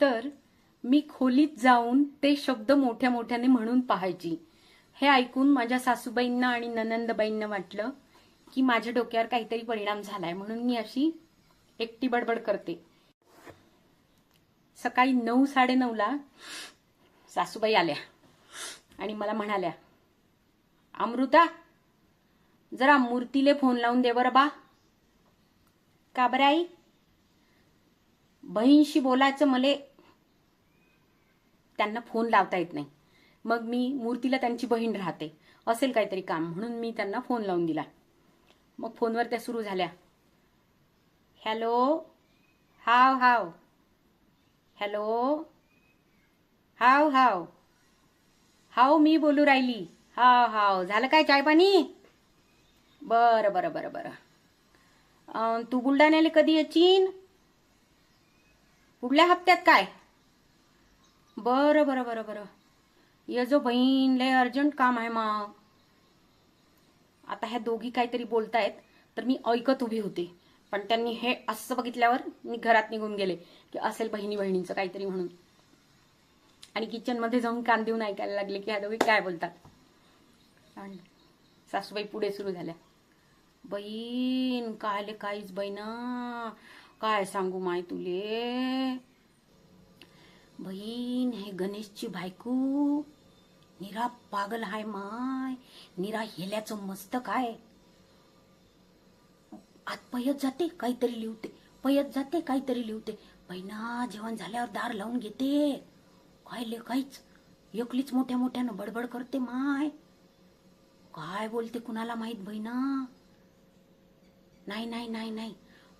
तर मी खोलीत जाऊन ते शब्द मोठ्या मोठ्याने म्हणून पाहायची. हे ऐकून माझ्या सासूबाईंना आणि ननंदबाईंना वाटलं की माझ्या डोक्यावर काहीतरी परिणाम झालाय म्हणून मी अशी एकटी बडबड करते. सकाळी नऊ साडेनऊला सासूबाई आल्या आणि मला म्हणाल्या अमृता जरा मूर्तीले फोन लावून दे बरं बा. का बरं आई? बहीणशी बोलायचं मले त्यांना फोन लावता येत नाही. मग मी मूर्तीला त्यांची बहीण राहते. असेल काहीतरी काम म्हणून मी त्यांना फोन लावून दिला. मग फोनवर त्या सुरू झाल्या. हॅलो हाव हाव. हॅलो हाव हाव. हाव मी बोलू राहिली. हाव हाव. झालं काय चाय पाणी बरं बरं बरं. बरं तू बुलढाण्याला कधी येचीन पुढल्या हप्त्यात काय? बरं बरं बरं बरं. ये जो बहीण लय अर्जंट काम आहे मग. आता ह्या दोघी काहीतरी बोलतायत तर मी ऐकत उभी होते. पण त्यांनी हे असं बघितल्यावर मी घरात निघून गेले की असेल बहिणी बहिणीचं काहीतरी म्हणून. आणि किचनमध्ये जाऊन कान देऊन ऐकायला लागले की ह्या दोघी काय बोलतात. आणि सासूबाई पुढे सुरू झाल्या. बहीण कायले काहीच बहिणा? काय सांगू माय तुले? गणेशची बायको. निरा पागल हाय माय. निरा हेल्याचं मस्त काय आत पयत जाते काहीतरी लिहते. पयत जाते काहीतरी लिहते. बहिणा जेवण झाल्यावर दार लावून घेते. काय ले काहीच. एकलीच मोठ्या मोठ्यानं बडबड करते माय. काय बोलते कुणाला माहीत बहिणा? नाही नाही नाही नाही.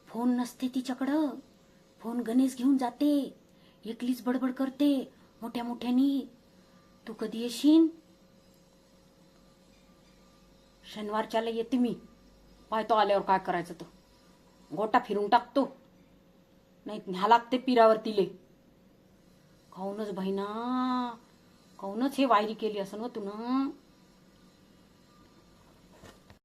फोन नसते तिच्याकडं. फोन गणेश घेऊन जाते. एकलीच बडबड करते. मोठ्या मोठ्यानी तू कधी येशील शनिवारच्याला येते मी. पाहतो आल्यावर काय करायचं तो गोटा फिरून टाकतो. नाही न्या लागते पिरावर तिले काहूनच बहिणा? काहूनच हे वायरी केली असं ना तू ना?